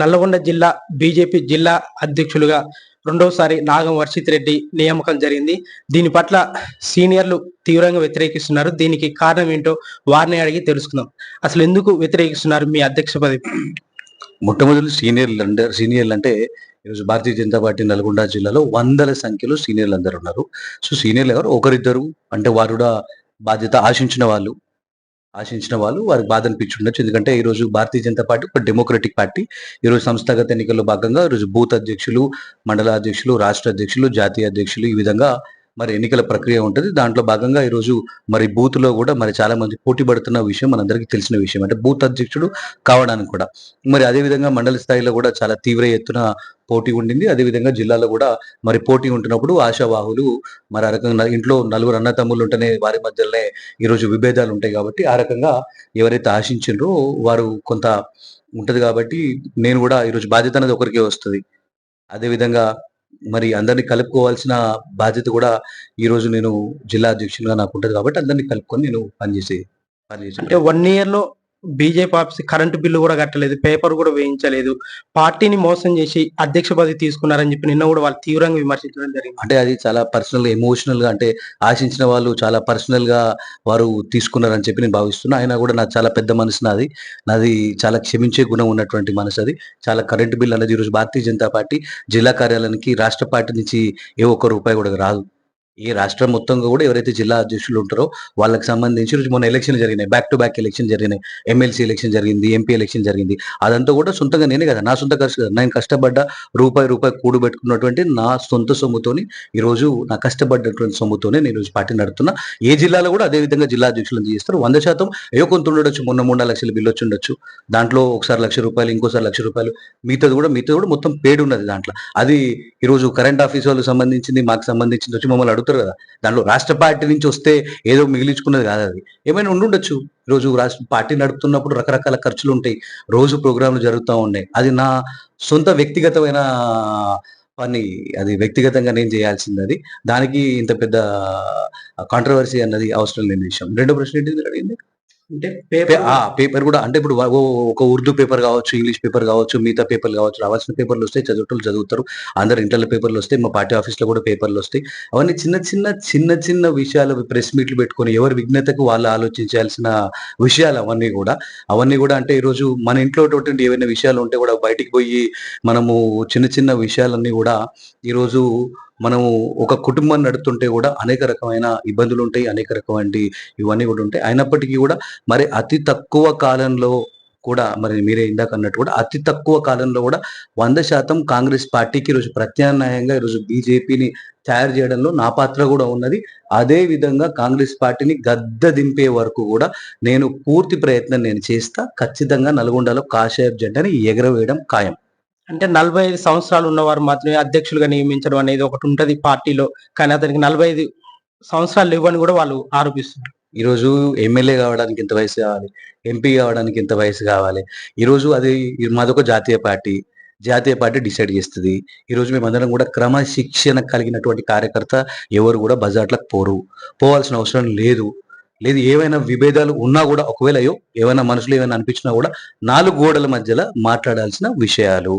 నల్లగొండ జిల్లా బీజేపీ జిల్లా అధ్యక్షులుగా రెండవసారి నాగం వర్షిత్ రెడ్డి నియామకం జరిగింది. దీని పట్ల సీనియర్లు తీవ్రంగా వ్యతిరేకిస్తున్నారు. దీనికి కారణం ఏంటో వారిని అడిగి తెలుసుకుందాం. అసలు ఎందుకు వ్యతిరేకిస్తున్నారు మీ అధ్యక్ష పదవి? మొట్టమొదటి సీనియర్లు అంటే సీనియర్లు అంటే ఈరోజు భారతీయ జనతా పార్టీ నల్గొండ జిల్లాలో వందల సంఖ్యలో సీనియర్లు అందరు ఉన్నారు. సో సీనియర్లు ఎవరు? ఒకరిద్దరు. అంటే వారు కూడా బాధ్యత ఆశించిన వాళ్ళు. ఆశించిన వాళ్ళు వారికి బాధ అనిపించి ఉండొచ్చు. ఎందుకంటే ఈ రోజు భారతీయ జనతా పార్టీ ఒక డెమోక్రటిక్ పార్టీ ఈ రోజు సంస్థాగత ఎన్నికల్లో భాగంగా ఈరోజు బూత్ అధ్యక్షులు మండల అధ్యక్షులు రాష్ట్ర అధ్యక్షులు జాతీయ అధ్యక్షులు ఈ విధంగా మరి ఎన్నికల ప్రక్రియ ఉంటుంది. దాంట్లో భాగంగా ఈ రోజు మరి బూత్లో కూడా మరి చాలా మంది పోటీ పడుతున్న విషయం మనందరికీ తెలిసిన విషయం. అంటే బూత్ అధ్యక్షుడు కావడానికి కూడా. మరి అదే విధంగా మండల స్థాయిలో కూడా చాలా తీవ్ర ఎత్తున పోటీ ఉండింది. అదే విధంగా జిల్లాలో కూడా మరి పోటీ ఉంటున్నప్పుడు ఆశావాహులు మరి ఆ రకంగా ఇంట్లో నలుగురు అన్న తమ్ముళ్ళు ఉంటేనే వారి మధ్యలోనే ఈ రోజు విభేదాలు ఉంటాయి కాబట్టి ఆ రకంగా ఎవరైతే ఆశించారో వారు కొంత ఉంటది కాబట్టి నేను కూడా ఈరోజు బాధ్యత అనేది ఒకరికే వస్తుంది. అదే విధంగా మరి అందరినీ కలుపుకోవాల్సిన బాధ్యత కూడా ఈ రోజు నేను జిల్లా అధ్యక్షునిగా నాకు ఉంటుంది కాబట్టి అందరినీ కలుపుకొని నేను పనిచేసి పనిచేసి అంటే వన్ ఇయర్లో బీజేపీ ఆఫీస్ కరెంటు బిల్లు కూడా కట్టలేదు పేపర్ కూడా వేయించలేదు పార్టీని మోసం చేసి అధ్యక్ష పదవి తీసుకున్నారని చెప్పి నిన్న కూడా వాళ్ళు తీవ్రంగా విమర్శించడం జరిగింది. అంటే అది చాలా పర్సనల్ ఎమోషనల్గా అంటే ఆశించిన వాళ్ళు చాలా పర్సనల్గా వారు తీసుకున్నారని చెప్పి నేను భావిస్తున్నా. ఆయన కూడా నాకు చాలా పెద్ద మనసు నాది. నాది చాలా క్షమించే గుణం ఉన్నటువంటి మనసు అది. చాలా కరెంటు బిల్లు అనేది ఈరోజు భారతీయ జనతా పార్టీ జిల్లా కార్యాలయానికి రాష్ట్ర పార్టీ నుంచి ఏ ఒక్క రూపాయి కూడా రాదు. ఈ రాష్ట్రం మొత్తంగా కూడా ఎవరైతే జిల్లా అధ్యక్షులు ఉంటారో వాళ్ళకి సంబంధించి మొన్న ఎలక్షన్ జరిగినాయి. బ్యాక్ టు బ్యాక్ ఎలక్షన్ జరిగినాయి. ఎమ్మెల్సీ ఎలక్షన్ జరిగింది ఎంపీ ఎలక్షన్ జరిగింది. అదంతా కూడా సొంతంగా నేనే కదా నా సొంత ఖర్చు కదా నేను కష్టపడ్డ రూపాయి రూపాయి కూడు పెట్టుకున్నటువంటి నా సొంత సొమ్ముతోని ఈ రోజు నా కష్టపడ్డటువంటి సొమ్ముతోనే నేను రోజు పార్టీ నడుతున్నా ఏ జిల్లాలో కూడా అదే విధంగా జిల్లా అధ్యక్షులను చేస్తారు వంద శాతం ఏదో కొంత ఉండొచ్చు మొన్న మూడు లక్షలు లక్షల బిల్లు వచ్చి ఉండొచ్చు దాంట్లో ఒకసారి లక్ష రూపాయలు ఇంకోసారి లక్ష రూపాయలు మిగతాది కూడా మిగతాది కూడా మొత్తం పేడ్ ఉన్నది దాంట్లో. అది ఈరోజు కరెంట్ ఆఫీస్ వాళ్ళకి సంబంధించింది మాకు సంబంధించింది వచ్చి మమ్మల్ని అడుగుతారు. కదా. దాంట్లో రాష్ట్ర పార్టీ నుంచి వస్తే ఏదో మిగిలించుకున్నది కాదు అది. ఏమైనా ఉండుండొచ్చు. రోజు రాష్ట్ర పార్టీ నడుపుతున్నప్పుడు రకరకాల ఖర్చులు ఉంటాయి. రోజు ప్రోగ్రాంలు జరుగుతూ ఉన్నాయి. అది నా సొంత వ్యక్తిగతమైన పని. అది వ్యక్తిగతంగా నేను చేయాల్సింది అది. దానికి ఇంత పెద్ద కాంట్రవర్సీ అన్నది అవసరం లేని విషయం. రెండో ప్రశ్న ఏంటి? అడిగింది అంటే పేపర్ ఆ పేపర్ కూడా అంటే ఇప్పుడు ఓ- ఒక ఉర్దూ పేపర్ కావచ్చు ఇంగ్లీష్ పేపర్ కావచ్చు మిగతా పేపర్లు కావచ్చు రావాల్సిన పేపర్లు వస్తాయి చదువుటోళ్ళు చదువుతారు. అందరు ఇంటర్ల పేపర్లు వస్తాయి మా పార్టీ ఆఫీస్లో కూడా పేపర్లు వస్తాయి. అవన్నీ చిన్న చిన్న చిన్న చిన్న విషయాలు ప్రెస్ మీట్లు పెట్టుకొని ఎవరి విఘ్నతకు వాళ్ళు ఆలోచించాల్సిన విషయాలు అవన్నీ కూడా. అవన్నీ కూడా అంటే ఈ రోజు మన ఇంట్లో ఏవైనా విషయాలు ఉంటే కూడా బయటికి పోయి మనము చిన్న చిన్న విషయాలన్నీ కూడా ఈరోజు మనము ఒక కుటుంబాన్ని నడుపుతుంటే కూడా అనేక రకమైన ఇబ్బందులు ఉంటాయి అనేక రకమైన ఇవన్నీ కూడా ఉంటాయి. అయినప్పటికీ కూడా మరి అతి తక్కువ కాలంలో కూడా మరి మీరే ఇందాక అన్నట్టు కూడా అతి తక్కువ కాలంలో కూడా వంద శాతం కాంగ్రెస్ పార్టీకి ఈరోజు ప్రత్యామ్నాయంగా ఈరోజు బీజేపీని తయారు చేయడంలో నా పాత్ర కూడా ఉన్నది. అదే విధంగా కాంగ్రెస్ పార్టీని గద్ద దింపే వరకు కూడా నేను పూర్తి ప్రయత్నం నేను చేస్తా. ఖచ్చితంగా నల్గొండలో కాషాయ జెండాని ఎగరవేయడం ఖాయం. అంటే నలభై ఐదు సంవత్సరాలు ఉన్నవారు మాత్రమే అధ్యక్షులుగా నియమించడం అనేది ఒకటి ఉంటది పార్టీలో. కానీ అతనికి నలభై ఐదు సంవత్సరాలు ఇవ్వని కూడా వాళ్ళు ఆరోపిస్తున్నారు. ఈరోజు ఎమ్మెల్యే కావడానికి ఇంత వయసు కావాలి ఎంపీ కావడానికి ఇంత వయసు కావాలి. ఈరోజు అది మాదొక జాతీయ పార్టీ జాతీయ పార్టీ డిసైడ్ చేస్తుంది. ఈరోజు మేమందరం కూడా క్రమశిక్షణ కలిగినటువంటి కార్యకర్త ఎవరు కూడా బజార్లకు పోరు. పోవాల్సిన అవసరం లేదు. లేదు ఏవైనా విభేదాలు ఉన్నా కూడా ఒకవేళ అయ్యో ఏమైనా మనసులో ఏమైనా అనిపించినా కూడా నాలుగు గోడల మధ్యలో మాట్లాడాల్సిన విషయాలు.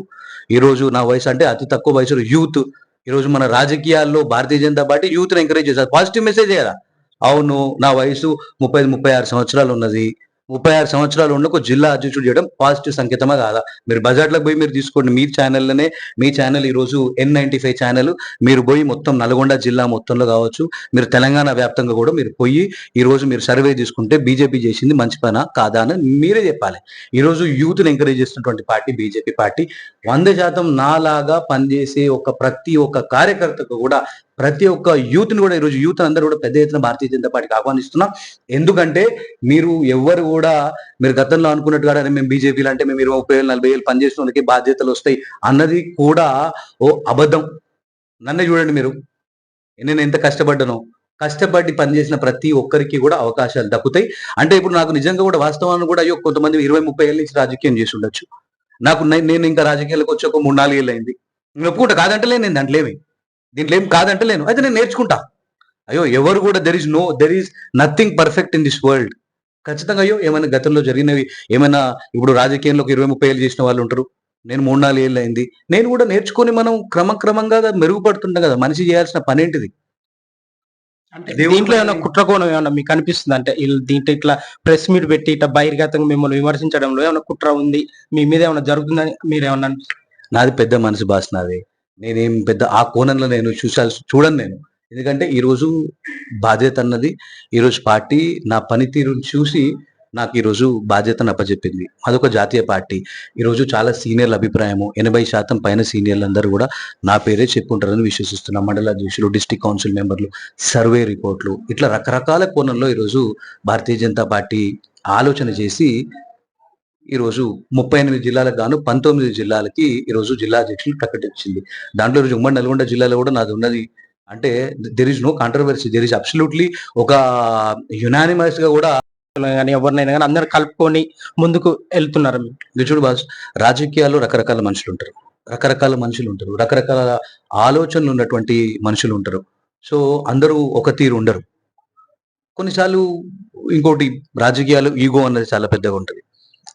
ఈరోజు నా వయసు అంటే అతి తక్కువ వయసులో యూత్. ఈరోజు మన రాజకీయాల్లో Bharatiya Janata party youth encourage చేస్తారు పాజిటివ్ మెసేజ్ కదా. అవును నా వయసు ముప్పై ముప్పై ఆరు సంవత్సరాలు ఉన్నది. ముప్పై ఆరు సంవత్సరాలు ఉన్న ఒక జిల్లా అధ్యక్షుడు చేయడం పాజిటివ్ సంకేతమా కాదా? మీరు బజార్లకు పోయి మీరు తీసుకోండి మీ ఛానల్లోనే మీ ఛానల్ ఈ రోజు ఎన్ నైన్టీ ఫైవ్ ఛానల్ మీరు పోయి మొత్తం నల్గొండ జిల్లా మొత్తంలో కావచ్చు మీరు తెలంగాణ వ్యాప్తంగా కూడా మీరు పోయి ఈ రోజు మీరు సర్వే తీసుకుంటే బీజేపీ చేసింది మంచి పనా కాదా అని మీరే చెప్పాలి. ఈ రోజు ఎంకరేజ్ చేస్తున్నటువంటి పార్టీ బీజేపీ పార్టీ. వంద శాతం నాలాగా పనిచేసే ఒక ప్రతి ఒక్క కార్యకర్తకు కూడా ప్రతి ఒక్క యూత్ని కూడా ఈరోజు యూత్ అందరూ కూడా పెద్ద ఎత్తున భారతీయ జనతా పార్టీకి ఆహ్వానిస్తున్నాం. ఎందుకంటే మీరు ఎవ్వరు కూడా మీరు గతంలో అనుకున్నట్టుగా మేము బీజేపీలు అంటే మేము ఇరవై ముప్పై వేలు నలభై వేలు పనిచేసిన వాళ్ళకి బాధ్యతలు వస్తాయి అన్నది కూడా ఓ అబద్ధం. నన్నే చూడండి మీరు. నేను ఎంత కష్టపడ్డాను. కష్టపడి పనిచేసిన ప్రతి ఒక్కరికి కూడా అవకాశాలు దక్కుతాయి. అంటే ఇప్పుడు నాకు నిజంగా కూడా వాస్తవాన్ని కూడా అయ్యో కొంతమంది ఇరవై ముప్పై ఏళ్ళ నుంచి రాజకీయం చేసి ఉండొచ్చు నాకు నేను ఇంకా రాజకీయాలకు వచ్చి ఒక మూడు నాలుగు ఏళ్ళు అయింది. నేను ఒప్పుకుంటా. కాదంటలే నేను దాంట్లో ఏమి దీంట్లో ఏం కాదంటలేను అయితే నేను నేర్చుకుంటా. అయ్యో ఎవరు కూడా there is no there is nothing perfect in this world ఖచ్చితంగా అయ్యో ఏమైనా గతంలో జరిగినవి ఏమైనా ఇప్పుడు రాజకీయంలో ఒక ఇరవై ముప్పై ఏళ్ళు చేసిన వాళ్ళు ఉంటారు. నేను మూడు నాలుగు ఏళ్ళు అయింది. నేను కూడా నేర్చుకొని మనం క్రమక్రమంగా మెరుగుపడుతుంటాం కదా. మనిషి చేయాల్సిన పని ఏంటిది? అంటే దీంట్లో ఏమైనా కుట్రకోణం ఏమైనా మీకు అనిపిస్తుంది? అంటే దీంట్లో ఇట్లా ప్రెస్ మీట్ పెట్టి ఇట్లా బహిర్గతంగా మిమ్మల్ని విమర్శించడంలో ఏమైనా కుట్ర ఉంది? మీ మీద ఏమైనా జరుగుతుందని మీరు ఏమన్నా నాది పెద్ద మనసు భాష నాది. నేనేం పెద్ద ఆ కోణంలో నేను చూసాల్సి చూడను నేను. ఎందుకంటే ఈరోజు బాధ్యత అన్నది ఈరోజు పార్టీ నా పనితీరుని చూసి నాకు ఈరోజు బాధ్యతను అప్పచెప్పింది. అదొక జాతీయ పార్టీ. ఈరోజు చాలా సీనియర్ల అభిప్రాయము ఎనభై శాతం పైన సీనియర్లు అందరూ కూడా నా పేరే చెప్పుకుంటారని విశ్వసిస్తున్నా. మండల అధ్యక్షులు డిస్టిక్ కౌన్సిల్ మెంబర్లు సర్వే రిపోర్ట్లు ఇట్లా రకరకాల కోణంలో ఈరోజు భారతీయ జనతా పార్టీ ఆలోచన చేసి ఈరోజు ముప్పై ఎనిమిది జిల్లాలకు గాను పంతొమ్మిది జిల్లాలకి ఈరోజు జిల్లా అధ్యక్షులు ప్రకటించింది. దాంట్లో ఈరోజు ఉమ్మడి నల్గొండ జిల్లాలో కూడా నాది ఉన్నది. అంటే there is no controversy there is absolutely ఒక యునానిమస్గా కూడా కానీ ఎవరినైనా కానీ అందరు కలుపుకొని ముందుకు వెళ్తున్నారు. మీరు. చూడు బాస్ రాజకీయాల్లో రకరకాల మనుషులు ఉంటారు. రకరకాల మనుషులు ఉంటారు. రకరకాల ఆలోచనలు ఉన్నటువంటి మనుషులు ఉంటారు. సో అందరూ ఒక తీరు ఉండరు. కొన్నిసార్లు ఇంకోటి రాజకీయాలు ఈగో అన్నది చాలా పెద్దగా ఉంటుంది.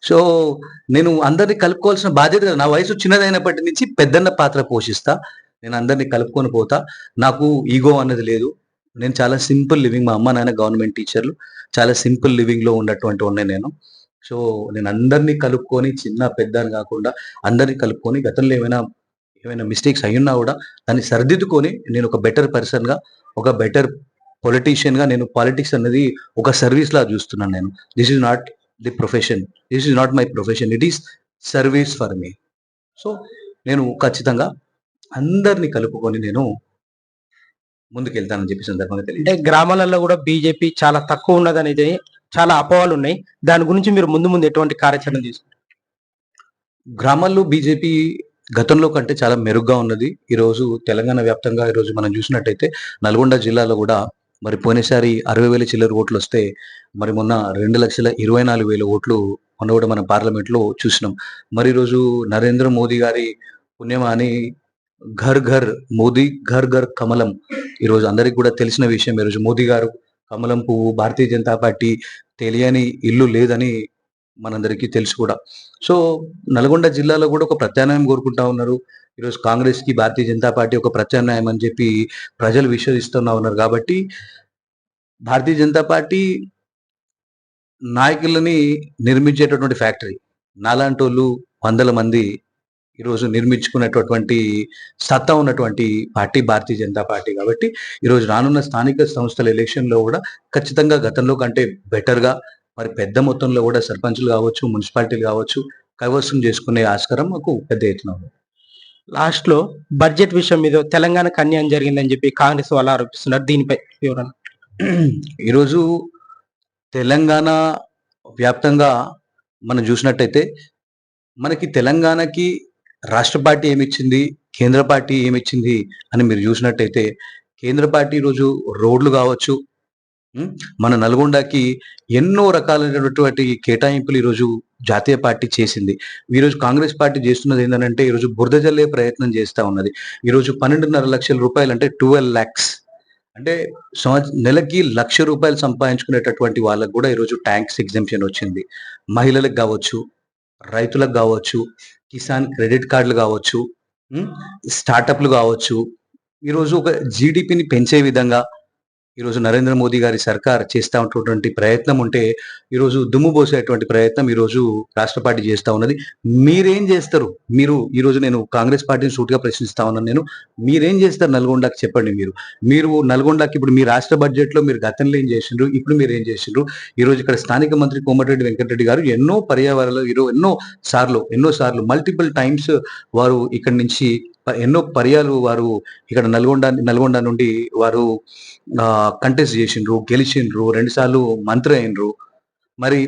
సో నేను అందరినీ కలుపుకోవాల్సిన బాధ్యత నా వయసు చిన్నదైనప్పటి నుంచి పెద్దన్న పాత్ర పోషిస్తా. నేను అందరినీ కలుపుకొని పోతా. నాకు ఈగో అన్నది లేదు. నేను చాలా సింపుల్ లివింగ్ మా అమ్మ నాన్న గవర్నమెంట్ టీచర్లు. చాలా సింపుల్ లివింగ్లో ఉన్నటువంటి ఉన్నాయి నేను. సో నేను అందరినీ కలుపుకొని చిన్న పెద్ద అని కాకుండా అందరినీ కలుపుకొని గతంలో ఏమైనా ఏమైనా మిస్టేక్స్ అయ్యున్నా కూడా దాన్ని సరిదిద్దుకొని నేను ఒక బెటర్ పర్సన్గా ఒక బెటర్ పొలిటీషియన్గా నేను పాలిటిక్స్ అనేది ఒక సర్వీస్ లా చూస్తున్నాను నేను. This is not the profession. This is not my profession it is service for me so నేను ఖచ్చితంగా అందరినీ కలుపుకొని నేను ముందుకెళ్తానని చెప్పి సందర్భంగా తెలియదు అంటే గ్రామాలలో కూడా బీజేపీ చాలా తక్కువ ఉన్నదనేది చాలా అపోహలు ఉన్నాయి. దాని గురించి మీరు ముందు ముందు ఎటువంటి కార్యాచరణ తీసుకుంటారు గ్రామాల్లో బీజేపీ గతంలో కంటే చాలా మెరుగ్గా ఉన్నది. ఈ రోజు తెలంగాణ వ్యాప్తంగా ఈ రోజు మనం చూసినట్టయితే నల్గొండ జిల్లాలో కూడా మరి పోయినసారి అరవై వేల చిల్లర ఓట్లు వస్తే మరి మొన్న రెండు లక్షల ఇరవై నాలుగు వేల ఓట్లు మొన్న కూడా మనం పార్లమెంట్లో చూసినాం. మరి రోజు నరేంద్ర మోదీ గారి పుణ్యమా అని ఘర్ ఘర్ మోదీ ఘర్ ఘర్ కమలం ఈరోజు అందరికి కూడా తెలిసిన విషయం. ఈ రోజు మోదీ గారు కమలం పువ్వు భారతీయ జనతా పార్టీ తెలియని ఇల్లు లేదని మనందరికీ తెలుసు కూడా. సో నల్గొండ జిల్లాలో కూడా ఒక ప్రత్యామ్నాయం కోరుకుంటా ఉన్నారు. ఈరోజు కాంగ్రెస్కి భారతీయ జనతా పార్టీ ఒక ప్రత్యామ్నాయం అని చెప్పి ప్రజలు విశ్వసిస్తున్నా ఉన్నారు కాబట్టి భారతీయ జనతా పార్టీ నాయకులని నిర్మించేటటువంటి ఫ్యాక్టరీ. నాలాంటి వాళ్ళు వందల మంది ఈరోజు నిర్మించుకున్నటువంటి సత్తా ఉన్నటువంటి పార్టీ భారతీయ జనతా పార్టీ కాబట్టి ఈరోజు రానున్న స్థానిక సంస్థల ఎలక్షన్లో కూడా ఖచ్చితంగా గతంలో కంటే బెటర్గా మరి పెద్ద మొత్తంలో కూడా సర్పంచులు కావచ్చు మున్సిపాలిటీలు కావచ్చు కైవసం చేసుకునే ఆస్కారం మాకు పెద్ద ఎత్తున లాస్ట్లో లాస్ట్లో బడ్జెట్ విషయం మీద తెలంగాణకు అన్యాయం జరిగిందని చెప్పి కాంగ్రెస్ వాళ్ళు ఆరోపిస్తున్నారు. దీనిపై వివరణ. ఈరోజు తెలంగాణ వ్యాప్తంగా మనం చూసినట్టయితే మనకి తెలంగాణకి రాష్ట్ర పార్టీ ఏమిచ్చింది? కేంద్ర పార్టీ ఏమిచ్చింది? అని మీరు చూసినట్టయితే కేంద్ర పార్టీ ఈరోజు రోడ్లు కావచ్చు మన నల్గొండకి ఎన్నో రకాలైనటువంటి కేటాయింపులు ఈరోజు జాతీయ పార్టీ చేసింది. ఈరోజు కాంగ్రెస్ పార్టీ చేస్తున్నది ఏంటంటే ఈరోజు బురద జల్లే ప్రయత్నం చేస్తూ ఉన్నది. ఈరోజు పన్నెండున్నర లక్షల రూపాయలు అంటే ట్వెల్వ్ ల్యాక్స్. అంటే సంవత్స నెలకి లక్ష రూపాయలు సంపాదించుకునేటటువంటి వాళ్ళకు కూడా ఈరోజు ట్యాంక్స్ ఎగ్జామ్షన్ వచ్చింది. మహిళలకు కావచ్చు రైతులకు కావచ్చు కిసాన్ క్రెడిట్ కార్డులు కావచ్చు స్టార్టప్లు కావచ్చు. ఈరోజు ఒక జీడిపిని పెంచే విధంగా ఈరోజు నరేంద్ర మోదీ గారి సర్కార్ చేస్తా ఉన్నటువంటి ప్రయత్నం ఉంటే ఈరోజు దుమ్ము పోసేటువంటి ప్రయత్నం ఈరోజు రాష్ట్ర పార్టీ చేస్తా ఉన్నది. మీరేం చేస్తారు? మీరు ఈరోజు నేను కాంగ్రెస్ పార్టీని సూటిగా ప్రశ్నిస్తా ఉన్నాను నేను. మీరేం చేస్తారు నల్గొండకి చెప్పండి మీరు. మీరు నల్గొండకి ఇప్పుడు మీ రాష్ట్ర బడ్జెట్లో మీరు గతంలో ఏం చేసిండ్రు? ఇప్పుడు మీరు ఏం చేసిండ్రు? ఈరోజు ఇక్కడ స్థానిక మంత్రి కోమటిరెడ్డి వెంకటరెడ్డి గారు ఎన్నో పర్యావరణలో ఈరోజు ఎన్నో సార్లు ఎన్నో సార్లు మల్టిపుల్ టైమ్స్ వారు ఇక్కడి నుంచి ఎన్నో పర్యాలు వారు ఇక్కడ నల్గొండ నల్గొండ నుండి వారు కంటెస్ట్ చేసిండ్రు గెలిచిండ్రు రెండు సార్లు మంత్రి అయినరు. మరి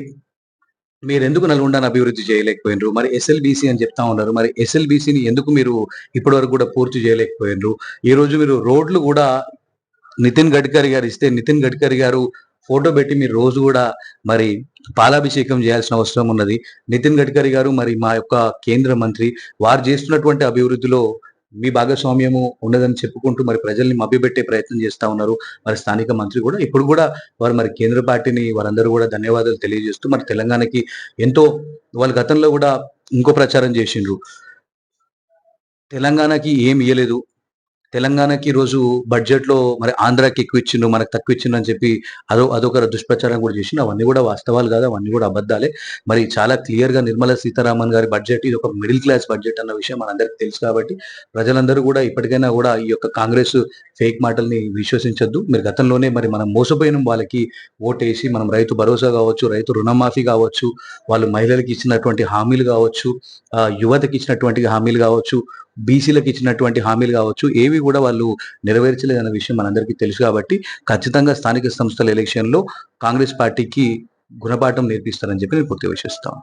మీరు ఎందుకు నల్గొండను అభివృద్ధి చేయలేకపోయినరు? మరి ఎస్ఎల్బిసి అని చెప్తా ఉన్నారు. మరి ఎస్ఎల్బిసిని ఎందుకు మీరు ఇప్పటి వరకు కూడా పూర్తి చేయలేకపోయినరు? ఈ రోజు మీరు రోడ్లు కూడా నితిన్ గడ్కరీ గారు ఇస్తే నితిన్ గడ్కరీ గారు ఫోటో పెట్టి మీరు రోజు కూడా మరి పాలాభిషేకం చేయాల్సిన అవసరం ఉన్నది. నితిన్ గడ్కరీ గారు మరి మా యొక్క కేంద్ర మంత్రి వారు చేస్తున్నటువంటి అభివృద్ధిలో మీ భాగస్వామ్యము ఉండదని చెప్పుకుంటూ మరి ప్రజల్ని మభ్యపెట్టే ప్రయత్నం చేస్తా ఉన్నారు. మరి స్థానిక మంత్రి కూడా ఇప్పుడు కూడా వారు మరి కేంద్ర పార్టీని వారందరూ కూడా ధన్యవాదాలు తెలియజేస్తూ మరి తెలంగాణకి ఎంతో వాళ్ళ గతంలో కూడా ఇంకో ప్రచారం చేసిండ్రు. తెలంగాణకి ఏం ఇయ్యలేదు. తెలంగాణకి ఈరోజు బడ్జెట్లో మరి ఆంధ్రాకి ఎక్కువ ఇచ్చిండు మనకు తక్కువ ఇచ్చిండు అని చెప్పి అదో అదొక దుష్ప్రచారం కూడా చేసిండు. అవన్నీ కూడా వాస్తవాలు కాదు అవన్నీ కూడా అబద్ధాలే. మరి చాలా క్లియర్గా నిర్మలా సీతారామన్ గారి బడ్జెట్ ఇది ఒక మిడిల్ క్లాస్ బడ్జెట్ అన్న విషయం మనందరికీ తెలుసు కాబట్టి ప్రజలందరూ కూడా ఇప్పటికైనా కూడా ఈ యొక్క కాంగ్రెస్ ఫేక్ మాటల్ని విశ్వసించొద్దు. మీరు గతంలోనే మరి మనం మోసపోయిన వాళ్ళకి ఓటేసి మనం రైతు భరోసా కావచ్చు రైతు రుణమాఫీ కావచ్చు వాళ్ళు మహిళలకు ఇచ్చినటువంటి హామీలు కావచ్చు యువతకి ఇచ్చినటువంటి హామీలు కావచ్చు బీసీలకు ఇచ్చినటువంటి హామీలు కావచ్చు ఏవి కూడా వాళ్ళు నెరవేర్చలేదన్న విషయం మనందరికీ తెలుసు కాబట్టి ఖచ్చితంగా స్థానిక సంస్థల ఎలక్షన్లో కాంగ్రెస్ పార్టీకి గుణపాఠం నేర్పిస్తారని చెప్పి నేను పూర్తి విశ్వసిస్తాను.